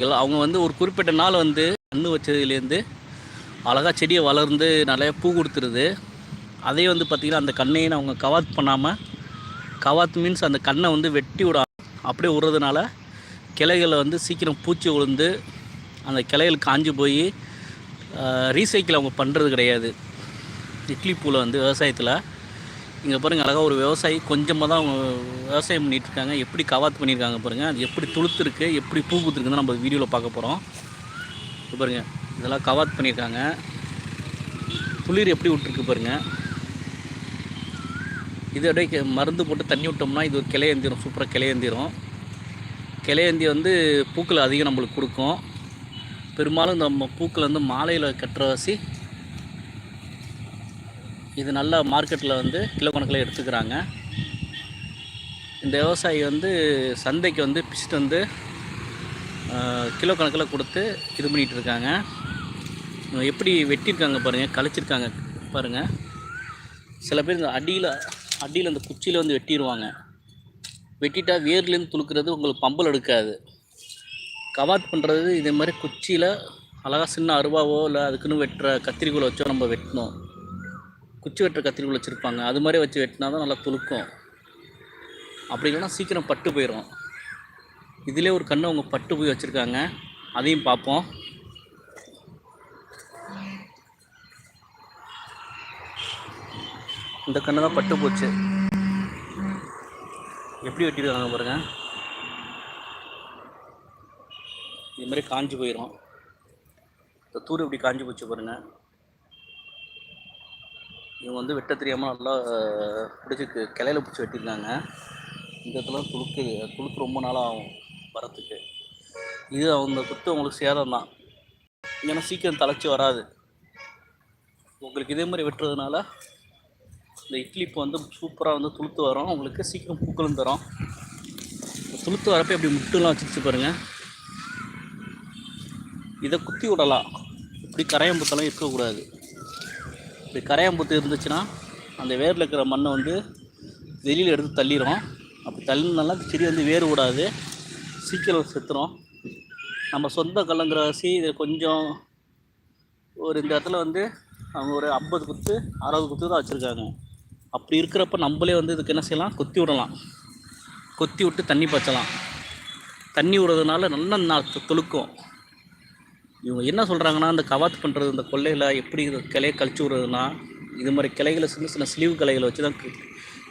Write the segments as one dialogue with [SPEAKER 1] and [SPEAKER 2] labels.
[SPEAKER 1] அவங்க வந்து ஒரு குறிப்பிட்ட நாள் வந்து கன்று வச்சதுலேருந்து அழகாக செடியை வளர்ந்து நிறைய பூ கொடுத்துருது. அதே வந்து பார்த்திங்கன்னா அந்த கண்ணையை அவங்க கவாத் பண்ணாமல் கவாத் மீன்ஸ் அந்த கண்ணை வந்து வெட்டி விட அப்படியே விடுறதுனால கிளைகளை வந்து சீக்கிரம் பூச்சி விழுந்து அந்த கிளைகள் காஞ்சி போய் ரீசைக்கிள் அவங்க பண்ணுறது கிடையாது. இட்லி பூவில் வந்து விவசாயத்தில் இங்கே பாருங்கள் அழகாக ஒரு விவசாயி கொஞ்சமாக தான் அவங்க விவசாயம் பண்ணிகிட்ருக்காங்க இருக்காங்க. எப்படி கவாத் பண்ணியிருக்காங்க பாருங்கள் அது எப்படி துளுத்துருக்கு எப்படி பூ பூத்துருக்குன்னு நம்ம வீடியோவில் பார்க்க போகிறோம் இது பாருங்கள் இதெல்லாம் கவாத் பண்ணியிருக்காங்க துளிர் எப்படி விட்டுருக்கு பாருங்கள் இது அப்படியே மருந்து போட்டு தண்ணி விட்டோம்னா இது ஒரு கிளையந்திரும் சூப்பராக கிளையந்திரும் கிளையந்தி வந்து பூக்கள் அதிகம் நம்மளுக்கு கொடுக்கும். பெரும்பாலும் இந்த பூக்கள் வந்து மாலையில் கட்டுறவாசி இது நல்லா மார்க்கெட்டில் வந்து கிலோ கணக்கில் எடுத்துக்கிறாங்க. இந்த விவசாயி வந்து சந்தைக்கு வந்து பிச்சுட்டு வந்து கிலோ கணக்கில் கொடுத்து இது பண்ணிகிட்டு இருக்காங்க. எப்படி வெட்டியிருக்காங்க பாருங்கள் கழிச்சிருக்காங்க பாருங்கள் சில பேர் இந்த அடியில் அடியில் அந்த குச்சியில் வந்து வெட்டிடுவாங்க வெட்டிட்டா வேர்லேருந்து துளுக்கிறது உங்களுக்கு பம்பல் எடுக்காது. கவாத் பண்ணுறது இதே மாதிரி குச்சியில் அழகாக சின்ன அருவாவோ இல்லை அதுக்குன்னு வெட்டுற கத்திரிக்கோல் வச்சோ நம்ம வெட்டணும். குச்சி வெட்டுற கத்திரிக்குள் வச்சுருப்பாங்க. அது மாதிரி வச்சு வெட்டினா தான் நல்லா துளுக்கும். அப்படி இல்லைன்னா சீக்கிரம் பட்டு போயிடும் இதிலே ஒரு கண்ணை அவங்க பட்டு போய் வச்சுருக்காங்க. அதையும் பார்ப்போம். இந்த கண்ணு தான் பட்டு போச்சு. எப்படி வெட்டிருக்காங்க பாருங்க. இது மாதிரி காஞ்சி போயிடும் இந்த தூர் எப்படி காஞ்சி போச்சு பாருங்கள் இவங்க வந்து வெட்ட தெரியாமல் நல்லா பிடிச்சி கிளையில பிடிச்சி வெட்டியிருக்காங்க. இந்த இடத்துல துளுக்கு துளுக்கு ரொம்ப நாளாக ஆகும் வரத்துக்கு. இது அவங்க குத்து உங்களுக்கு சேதம் தான். ஏன்னா சீக்கிரம் தலைச்சி வராது. உங்களுக்கு இதே மாதிரி வெட்டுறதுனால இந்த இட்லி இப்போ வந்து சூப்பராக வந்து துளுத்து வரும். உங்களுக்கு சீக்கிரம் பூக்களும் தரும். துளுத்து வரப்போ இப்படி முட்டுலாம் வச்சுருச்சு பாருங்கள் இதை குத்தி விடலாம். இப்படி கரையம்புத்தெல்லாம் இருக்கக்கூடாது. இப்படி கரையாம்பூத்து இருந்துச்சுன்னா அந்த வேரில் இருக்கிற மண்ணை வந்து வெளியில் எடுத்து தள்ளிடும் அப்படி தள்ளினால அந்த செடி வந்து வேர் விடாது சீக்கிரம் செத்துரும். நம்ம சொந்த கல்லங்கிறவாசி இது கொஞ்சம் ஒரு இந்த இடத்துல வந்து அவங்க ஒரு ஐம்பது குத்து அறுபது குத்து தான் வச்சுருக்காங்க. அப்படி இருக்கிறப்ப நம்மளே வந்து இதுக்கு என்ன செய்யலாம்? கொத்தி விடலாம். கொத்தி விட்டு தண்ணி பாய்ச்சலாம். தண்ணி விடுறதுனால நல்லா நா- தொழுக்கும். இவங்க என்ன சொல்கிறாங்கன்னா இந்த கவாத் பண்ணுறது இந்த கொல்லையில் எப்படி கிளையை கழிச்சு விட்றதுனா இது மாதிரி கிளைகளை சின்ன சின்ன ஸ்லீவ் கிளைகளை வச்சு தான்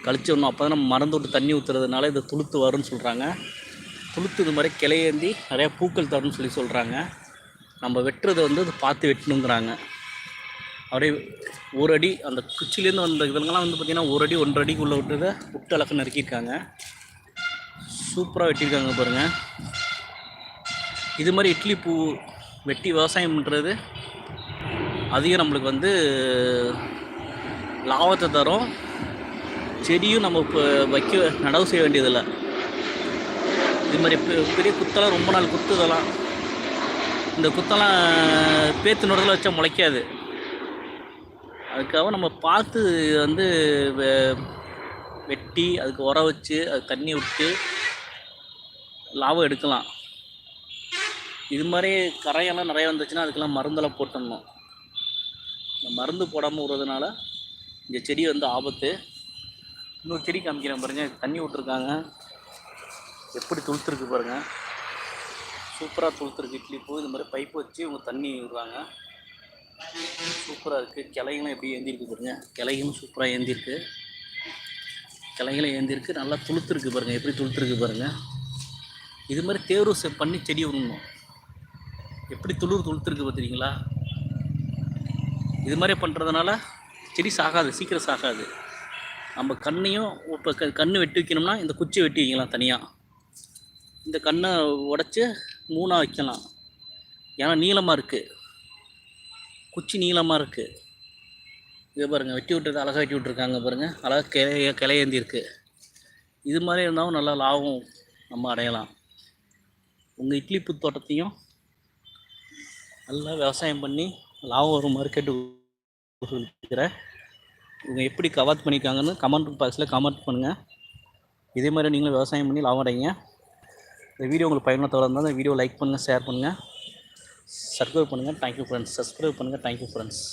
[SPEAKER 1] கழிச்சு விடணும். அப்போ தான் நம்ம மறந்து விட்டு தண்ணி ஊற்றுறதுனால இது துளுத்து வரும்னு சொல்கிறாங்க துளுத்து இது மாதிரி கிளையேந்தி நிறையா பூக்கள் தரும்னு சொல்லி சொல்கிறாங்க நம்ம வெட்டுறதை வந்து அது பார்த்து வெட்டணுங்கிறாங்க. அப்படியே ஒரு அடி அந்த குச்சிலேருந்து வந்த இதெல்லாம் வந்து பார்த்திங்கன்னா ஒரு அடி ஒன்றரை அடிக்குள்ளே விட்டுறதை விட்டு அளக்கு நறுக்கியிருக்காங்க. சூப்பராக வெட்டியிருக்காங்க பாருங்கள் இது மாதிரி இட்லி பூ வெட்டி விவசாயம் பண்ணுறது அதிகம் நம்மளுக்கு வந்து லாபத்தை தரும். செடியும் நம்ம இப்போ வைக்க நடவு செய்ய வேண்டியதில்லை. இது மாதிரி பெரிய குத்தெல்லாம் ரொம்ப நாள் குத்து இதெல்லாம். இந்த குத்தெல்லாம் பேத்து நுறத்தில் வச்சா முளைக்காது. அதுக்காக நம்ம பார்த்து வந்து வெ- வெட்டி அதுக்கு உரம் வச்சு அது தண்ணி விட்டு லாபம் எடுக்கலாம். இது மாதிரி கரையெல்லாம் நிறைய வந்துச்சுன்னா அதுக்கெல்லாம் மருந்தெல்லாம் போட்டுடணும். இந்த மருந்து போடாமல் விடுறதுனால இந்த செடி வந்து ஆபத்து. இன்னொரு செடி காமிக்கிறேன் பாருங்க. தண்ணி விட்ருக்காங்க எப்படி துளுத்துருக்கு பாருங்க. சூப்பராக துளுத்துருக்கு. இட்லி பூ இது மாதிரி பைப் வச்சு இவங்க தண்ணி விடுறாங்க. சூப்பராக இருக்குது கிளைகளும் எப்படி ஏந்திருக்கு பாருங்க. கிளைகளும் சூப்பராக ஏந்திருக்கு. கிளைகளும் ஏந்திருக்கு. நல்லா துளுத்துருக்கு பாருங்க. எப்படி துளுத்துருக்கு பாருங்க. இது மாதிரி தேர்வு செ- பண்ணி செடி விடணும். எப்படி துளிர் துளுத்துருக்கு பார்த்துறீங்களா இது மாதிரி பண்ணுறதுனால செடி சாகாது சீக்கிரம் சாகாது. நம்ம கண்ணையும் இப்போ க கண்ணு வெட்டி வைக்கணும்னா இந்த குச்சியை வெட்டி வைக்கலாம் தனியாக இந்த கண்ணை உடச்சி மூணாக வைக்கலாம். ஏன்னா நீளமாக இருக்குது குச்சி நீளமாக இருக்குது இது பாருங்கள் வெட்டி விட்டுறது அழகாக வெட்டி விட்ருக்காங்க பாருங்கள் அழகாக கிளைய கிளையேந்தி இருக்குது இது மாதிரி இருந்தாலும் நல்லா லாபம் நம்ம அடையலாம். உங்கள் இட்லி பூ தோட்டத்தையும் நல்லா விவசாயம் பண்ணி லாபம் வரும் மார்க்கெட்டு சொல்லிக்கிறேன் இவங்க எப்படி கவாத் பண்ணியிருக்காங்கன்னு கமெண்ட் பாக்ஸில் கமெண்ட் பண்ணுங்கள் இதே மாதிரி நீங்களும் விவசாயம் பண்ணி லாபம் அடைங்க. இந்த வீடியோ உங்களுக்கு பயனுள்ள இருந்தால் இந்த வீடியோ லைக் பண்ணுங்கள் ஷேர் பண்ணுங்கள் சப்ஸ்கிரைப் பண்ணுங்கள் தேங்க்யூ ஃப்ரெண்ட்ஸ் சப்ஸ்கிரைப் பண்ணுங்கள் தேங்க்யூ ஃப்ரெண்ட்ஸ்